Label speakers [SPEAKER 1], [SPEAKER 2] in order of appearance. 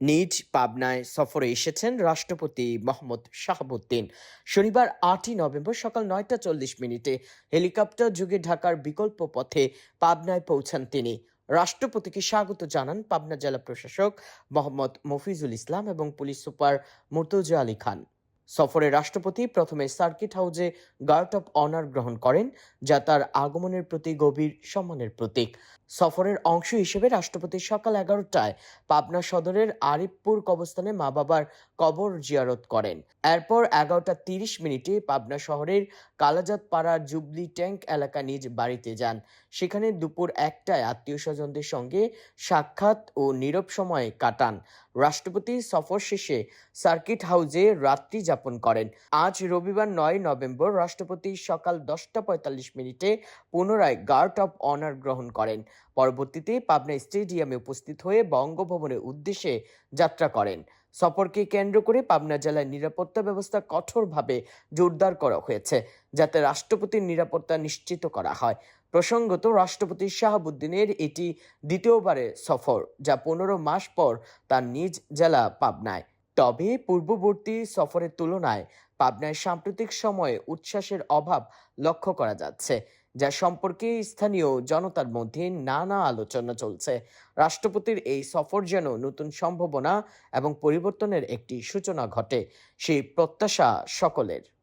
[SPEAKER 1] নিজ পাবনায় সফরে এসেছেন রাষ্ট্রপতি মোহাম্মদ শাহাবুদ্দিন। শনিবার আটই নভেম্বর সকাল নয়টা চল্লিশ মিনিটে হেলিকপ্টার যুগে ঢাকার বিকল্প পথে পাবনায় পৌঁছান তিনি। রাষ্ট্রপতিকে স্বাগত জানান পাবনা জেলা প্রশাসক মোহাম্মদ মফিজুল ইসলাম এবং পুলিশ সুপার মুর্তজা আলী খান। সফরে রাষ্ট্রপতি প্রথমে সার্কিট হাউজে গার্ড অফ অনার গ্রহণ করেন, যা তার আগমনের প্রতি গভীর সম্মানের প্রতীক। সফরের অংশ হিসেবে রাষ্ট্রপতি সকাল এগারোটায় পাবনা সদরের আরিফপুর কবরস্থানে মা বাবার কবর জিয়ারত করেন। এরপর এগারোটা তিরিশ মিনিটে পাবনা শহরের কালাজাত পাড়ার জুবলি ট্যাঙ্ক এলাকা নিজ বাড়িতে যান। সেখানে দুপুর একটায় আত্মীয় স্বজনদের সঙ্গে সাক্ষাৎ ও নীরব সময় কাটান। রাষ্ট্রপতি সফর শেষে সার্কিট হাউজে রাত্রি যাপন করেন। আজ রবিবার নয় নভেম্বর রাষ্ট্রপতি সকাল দশটা পঁয়তাল্লিশ মিনিটে পুনরায় গার্ড অব অনার গ্রহণ করেন। পরবর্তীতে পাবনা স্টেডিয়ামে উপস্থিত হয়ে বঙ্গভবনের উদ্দেশ্যে যাত্রা করেন। সফরকে কেন্দ্র করে পাবনা জেলায় নিরাপত্তা ব্যবস্থা কঠোরভাবে জোরদার করা হয়েছে, যাতে রাষ্ট্রপতির নিরাপত্তা নিশ্চিত করা হয়। প্রসঙ্গত, রাষ্ট্রপতি শাহাবুদ্দিনের এটি দ্বিতীয়বারের সফর, যা পনেরো মাস পর তার নিজ জেলা পাবনায়। তবে পূর্ববর্তী সফরের তুলনায় পাবনায় সাম্প্রতিক সময়ে উচ্ছ্বাসের অভাব লক্ষ্য করা যাচ্ছে। যা সম্পর্কে স্থানীয় জনতার মধ্যে নানা আলোচনা চলছে। রাষ্ট্রপতির এই সফর যেন নতুন সম্ভাবনা এবং পরিবর্তনের একটি সূচনা ঘটে, সেই প্রত্যাশা সকলের।